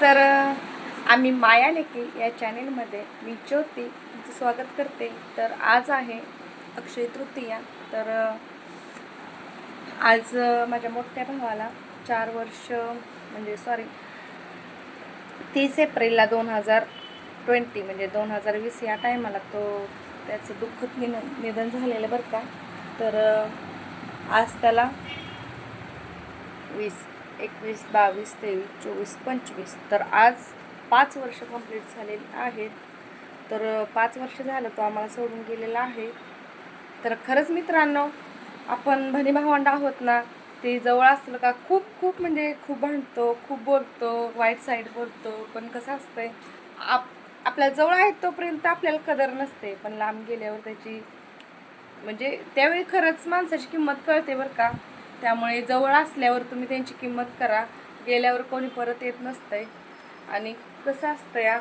तर आम्ही माया लेके या चॅनेलमध्ये मी ज्योती तुमचं स्वागत करते. तर आज आहे अक्षय तृतीया. तर आज माझ्या मोठ्या भावाला चार वर्ष म्हणजे सॉरी तीस एप्रिलला दोन हजार ट्वेंटी म्हणजे दोन हजार वीस या टायमाला तो त्याचं दुःखद निन निधन झालेलं बरं का. तर आज त्याला वीस. एकवीस बावीस तेवीस चोवीस पंचवीस. तर आज पाच वर्ष कंप्लीट झालेली आहेत. तर पाच वर्ष झालं तो आम्हाला सोडून गेलेला आहे. तर खरंच मित्रांनो आपण भनी भावंड आहोत ना ते जवळ असलं का खूप खूप म्हणजे खूप भांडतो खूप बोलतो वाईट साईड बोलतो. पण कसं असतंय आप आपल्या जवळ आहेत तोपर्यंत आपल्याला कदर नसते. पण लांब गेल्यावर त्याची म्हणजे त्यावेळी खरंच माणसाची किंमत कळते बरं का. त्यामुळे जवळ असल्यावर तुम्ही त्यांची किंमत करा. गेल्यावर कोणी परत येत नसतंय. आणि कसं असतं या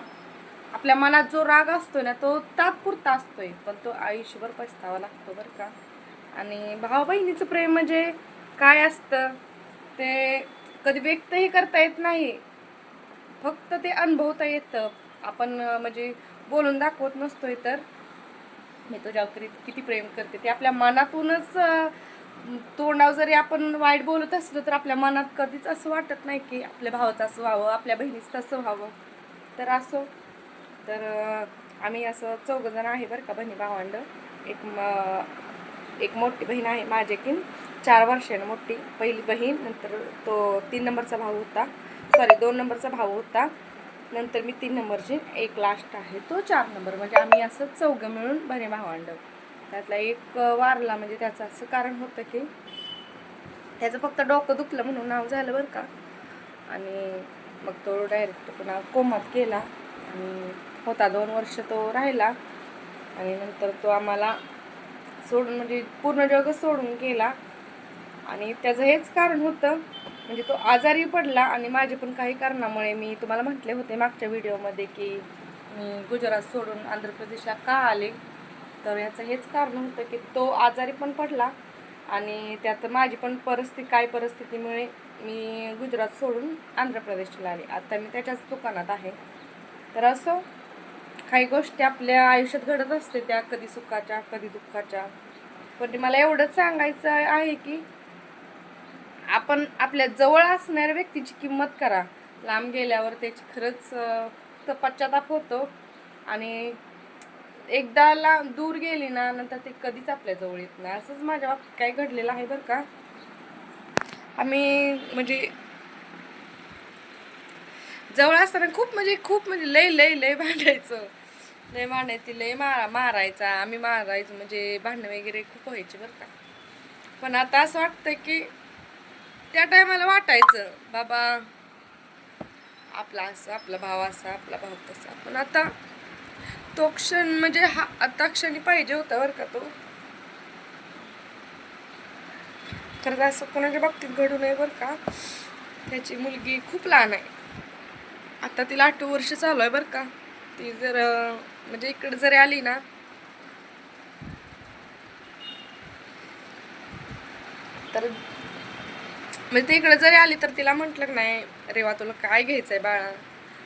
आपल्या मनात जो राग असतो ना तो तात्पुरता असतोय. पण तो आयुष्यभर पछतावा लागतो बरं का. आणि भाऊ बहिणीचं प्रेम म्हणजे काय असतं ते कधी व्यक्तही करता येत नाही. फक्त ते अनुभवता येतं. आपण म्हणजे बोलून दाखवत नसतोय तर. मी तुझ्यावर किती किती प्रेम करते ते आपल्या मनातूनच तोंडावर जरी आपण वाईट बोलत असलो तर आपल्या मनात कधीच असं वाटत नाही की आपल्या भावाचं असं व्हावं आपल्या बहिणीचं तसं व्हावं. तर असो. तर आम्ही असं चौघजण आहे बरं का बहिणी भावंड. एक म एक मोठी बहीण आहे माझ्याकीन चार वर्षाने मोठी. पहिली बहीण नंतर तो तीन नंबरचा भाऊ होता. सॉरी दोन नंबरचा भाऊ होता. नंतर मी तीन नंबरची. एक लास्ट आहे तो चार नंबर. म्हणजे आम्ही असं चौघं मिळून बहिणी भावंड. त्यातला एक वारला म्हणजे त्याचं असं कारण होतं की त्याचं फक्त डोकं दुखलं म्हणून नाव झालं बरं का. आणि मग तो डायरेक्ट पुन्हा कोमात केला आणि होता दोन वर्ष तो राहिला. आणि नंतर तो आम्हाला सोडून म्हणजे पूर्ण जग सोडून गेला. आणि त्याचं हेच कारण होतं म्हणजे तो आजारी पडला आणि माझे पण काही कारणामुळे मी तुम्हाला म्हटले होते मागच्या व्हिडिओमध्ये की मी गुजरात सोडून आंध्र प्रदेशला का आले? तर याचं हेच कारण होतं की तो आजारी पण पडला आणि त्यात माझी पण परिस्थिती काय परिस्थितीमुळे मी गुजरात सोडून आंध्र प्रदेशला आले. आता मी त्याच्याच दुकानात आहे. तर असं काही गोष्टी आपल्या आयुष्यात घडत असते त्या कधी सुखाच्या कधी दुःखाच्या. पण ते मला एवढंच सांगायचं आहे की आपण आपल्या जवळ असणाऱ्या व्यक्तीची किंमत करा. लांब गेल्यावर त्याची खरंच अं, पश्चाताप होतो आणि एकदा ला दूर गेली ना नंतर ते कधीच आपल्या जवळ येत नाही. असंच माझ्या बाबतीत काय घडलेलं आहे बरं का. आम्ही म्हणजे जवळ असताना खूप म्हणजे खूप म्हणजे लय लय लय भांडायचं. लय भांडायची लय मारा मारायचा. आम्ही मारायचो म्हणजे भांडणं वगैरे खूप व्हायची बरं का. पण आता असं वाटतं की त्या टायमाला वाटायचं बाबा आपला असं आपला भाव असा आपला भाव तसा. पण आता तो क्षण म्हणजे हा आता क्षणी पाहिजे होता बरं का तो. खरं असं कोणाच्या बाबतीत घडू नये बरं का. त्याची मुलगी खूप लहान आहे. आता तिला आठ वर्ष चालू आहे बरं का. ती जर म्हणजे इकडे जरी आली ना. तर म्हणजे ती इकडे जरी आली तर तिला म्हटलं नाही रेवा तुला काय घ्यायचंय बाळा?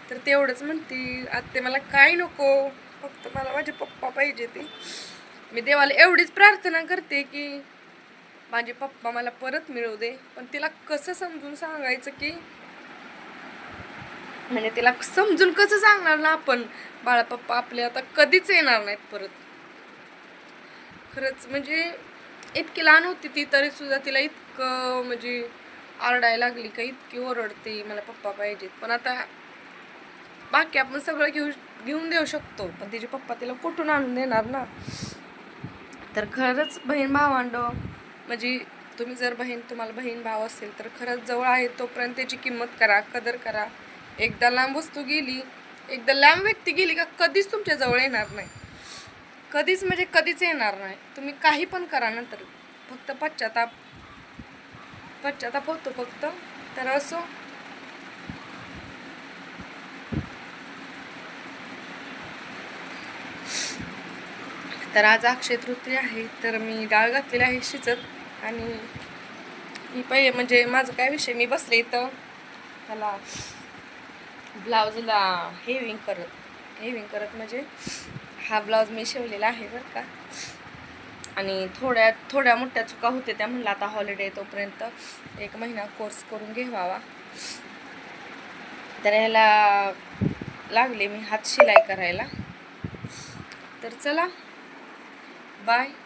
तर तेवढंच म्हणते आत्ते मला काय नको? फक्त मला माझे पप्पा पाहिजे ते. मी देवाला एवढीच प्रार्थना करते की माझे पप्पा मला परत मिळवू दे. पण तिला कसं समजून सांगायचं की? म्हणजे तिला समजून कसं सांगणार ना आपण? बाळा पप्पा आपले आता कधीच येणार नाहीत परत. खरंच म्हणजे इतकी लहान होती ती तरी सुद्धा तिला इतकं म्हणजे आरडायला लागली का? इतकी ओरडते मला पप्पा पाहिजेत. पण आता बाकी आपण सगळं घेऊ घेऊन देऊ शकतो. पण तिचे पप्पा तिला कुठून आणून देणार ना? तर खरंच बहीण भावांडो म्हणजे तुम्ही जर बहीण तुम्हाला बहीण भाव असेल तर खरंच जवळ आहे तोपर्यंत त्याची किंमत करा कदर करा. एकदा लांब वस्तू गेली एकदा लांब व्यक्ती गेली का कधीच तुमच्या जवळ येणार नाही. कधीच म्हणजे कधीच येणार नाही. तुम्ही काही पण करा नंतर. फक्त पश्चाताप पश्चाताप होतो फक्त. तर असो. तर आज अक्षय तृतीय आहे तर मी डाळ घातलेली आहे शिजत आणि ही पहिले म्हणजे माझं काय विषय मी बसले तर त्याला ब्लाऊजला हेविंग करत हेविंग करत म्हणजे हा ब्लाऊज मी शिवलेला आहे बरं का. आणि थोड्या थोड्या मोठ्या चुका होते त्या म्हणलं आता हॉलिडे तोपर्यंत एक महिना कोर्स करून घ्यावा. तर ह्याला लागले मी हात शिलाई करायला. तर चला. Bye.